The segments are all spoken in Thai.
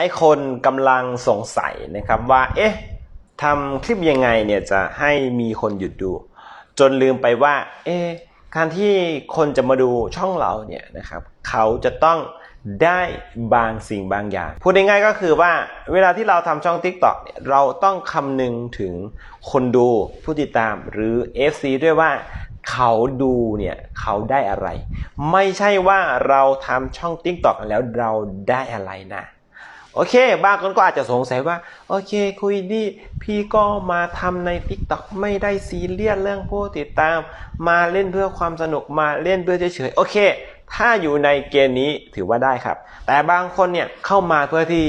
หลายคนกำลังสงสัยนะครับว่า เอ๊ะทำคลิปยังไงเนี่ยจะให้มีคนหยุดดู จนลืมไปว่า เอ๊ะการที่คนจะมาดูช่องเราเนี่ยนะครับ เขาจะต้องได้บางสิ่งบางอย่าง พูดง่ายๆก็คือว่าเวลาที่เราทำช่อง TikTok เนี่ยเราต้องคำนึงถึงคนดูผู้ติดตามหรือ FC ด้วยว่าเขาดูเนี่ยเขาได้อะไร ไม่ใช่ว่าเราทำช่อง TikTok แล้วเราได้อะไรนะ โอเค บางคนก็อาจจะสงสัยว่า โอเค คุยดี พี่ก็มาทำใน TikTok ไม่ได้ซีเรียสเรื่องผู้ติดตาม มาเล่นเพื่อความสนุกมาเล่นเพื่อเฉยๆโอเค ถ้าอยู่ในเกณฑ์นี้ถือว่าได้ครับ แต่บางคนเนี่ยเข้ามาเพื่อที่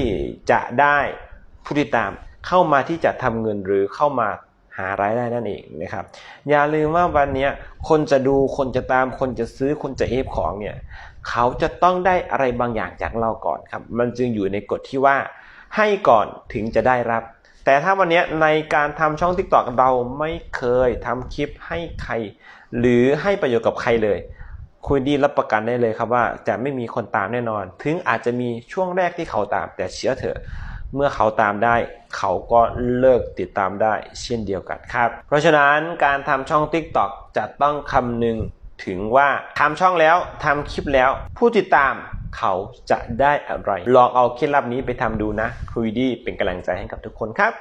จะได้ผู้ติดตาม เข้ามาที่จะทำเงินหรือเข้ามา หารายได้นั่นเองนะครับ อย่าลืมว่าวันนี้คนจะดูคนจะตามคนจะซื้อคนจะเอฟของเนี่ยเขาจะต้องได้อะไรบางอย่างจากเราก่อนครับ มันจึงอยู่ในกฎที่ว่าให้ก่อนถึงจะได้รับ แต่ถ้าวันนี้ในการทำช่อง TikTok เราไม่เคยทำคลิปให้ใคร หรือให้ประโยชน์กับใครเลย คุณดีรับประกันได้เลยครับว่าจะไม่มีคนตามแน่นอน ถึงอาจจะมีช่วงแรกที่เขาตามแต่เชื่อเถอะ เมื่อเขาตามได้ เขาก็เลิกติดตามได้เช่นเดียวกันครับ เพราะฉะนั้นการทำช่อง TikTok จะต้องคำนึงถึงว่าทำช่องแล้วทำคลิปแล้ว ผู้ติดตามเขาจะได้อะไร ลองเอาเคล็ดลับนี้ไปทำดูนะคุยดีเป็นกำลังใจให้กับทุกคนครับ